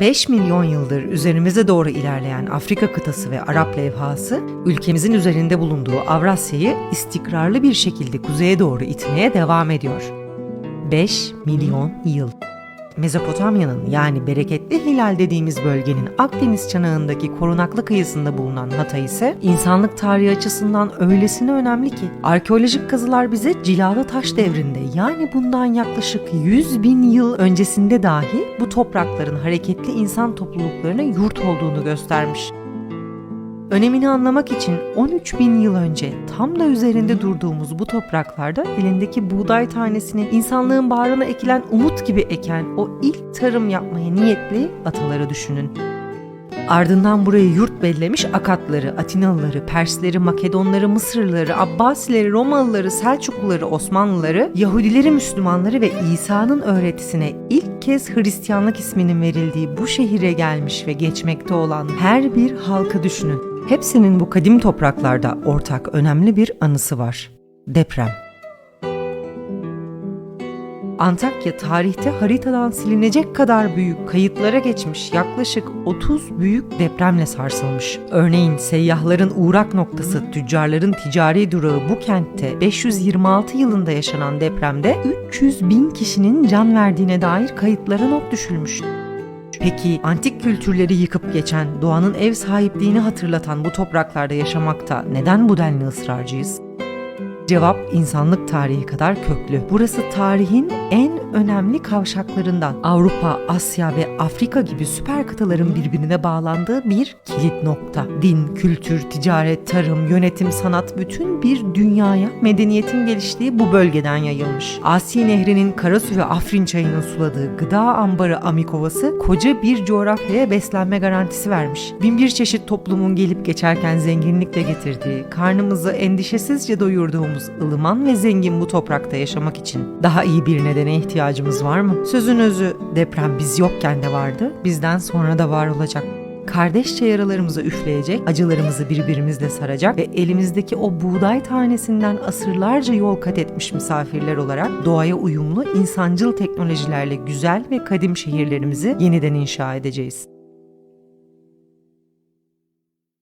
5 milyon yıldır üzerimize doğru ilerleyen Afrika kıtası ve Arap levhası, ülkemizin üzerinde bulunduğu Avrasya'yı istikrarlı bir şekilde kuzeye doğru itmeye devam ediyor. 5 milyon yıl. Mezopotamya'nın yani bereketli hilal dediğimiz bölgenin Akdeniz çanağındaki korunaklı kıyısında bulunan Hatay ise insanlık tarihi açısından öylesine önemli ki arkeolojik kazılar bize cilalı taş devrinde yani bundan yaklaşık 100 bin yıl öncesinde dahi bu toprakların hareketli insan topluluklarına yurt olduğunu göstermiş. Önemini anlamak için 13 bin yıl önce tam da üzerinde durduğumuz bu topraklarda elindeki buğday tanesini insanlığın bağrına ekilen umut gibi eken o ilk tarım yapmaya niyetli ataları düşünün. Ardından burayı yurt bellemiş Akatları, Atinalıları, Persleri, Makedonları, Mısırlıları, Abbasileri, Romalıları, Selçukluları, Osmanlıları, Yahudileri, Müslümanları ve İsa'nın öğretisine ilk kez Hristiyanlık isminin verildiği bu şehire gelmiş ve geçmekte olan her bir halkı düşünün. Hepsinin bu kadim topraklarda ortak önemli bir anısı var. Deprem. Antakya tarihte haritadan silinecek kadar büyük kayıtlara geçmiş yaklaşık 30 büyük depremle sarsılmış. Örneğin seyyahların uğrak noktası tüccarların ticari durağı bu kentte 526 yılında yaşanan depremde 300 bin kişinin can verdiğine dair kayıtlara not düşülmüş. Peki antik kültürleri yıkıp geçen, doğanın ev sahipliğini hatırlatan bu topraklarda yaşamakta neden bu denli ısrarcıyız? Cevap insanlık tarihi kadar köklü. Burası tarihin en önemli kavşaklarından. Avrupa, Asya ve Afrika gibi süper kıtaların birbirine bağlandığı bir kilit nokta. Din, kültür, ticaret, tarım, yönetim, sanat bütün bir dünyaya medeniyetin geliştiği bu bölgeden yayılmış. Asi Nehri'nin Karasu ve Afrin çayının suladığı gıda ambarı Amikovası koca bir coğrafyaya beslenme garantisi vermiş. Binbir çeşit toplumun gelip geçerken zenginlikle getirdiği, karnımızı endişesizce doyurduğumuz ılıman ve zengin bu toprakta yaşamak için daha iyi bir nedene ihtiyacımız var mı? Sözün özü deprem biz yokken de vardı, bizden sonra da var olacak. Kardeşçe yaralarımızı üfleyecek, acılarımızı birbirimizle saracak ve elimizdeki o buğday tanesinden asırlarca yol kat etmiş misafirler olarak doğaya uyumlu insancıl teknolojilerle güzel ve kadim şehirlerimizi yeniden inşa edeceğiz.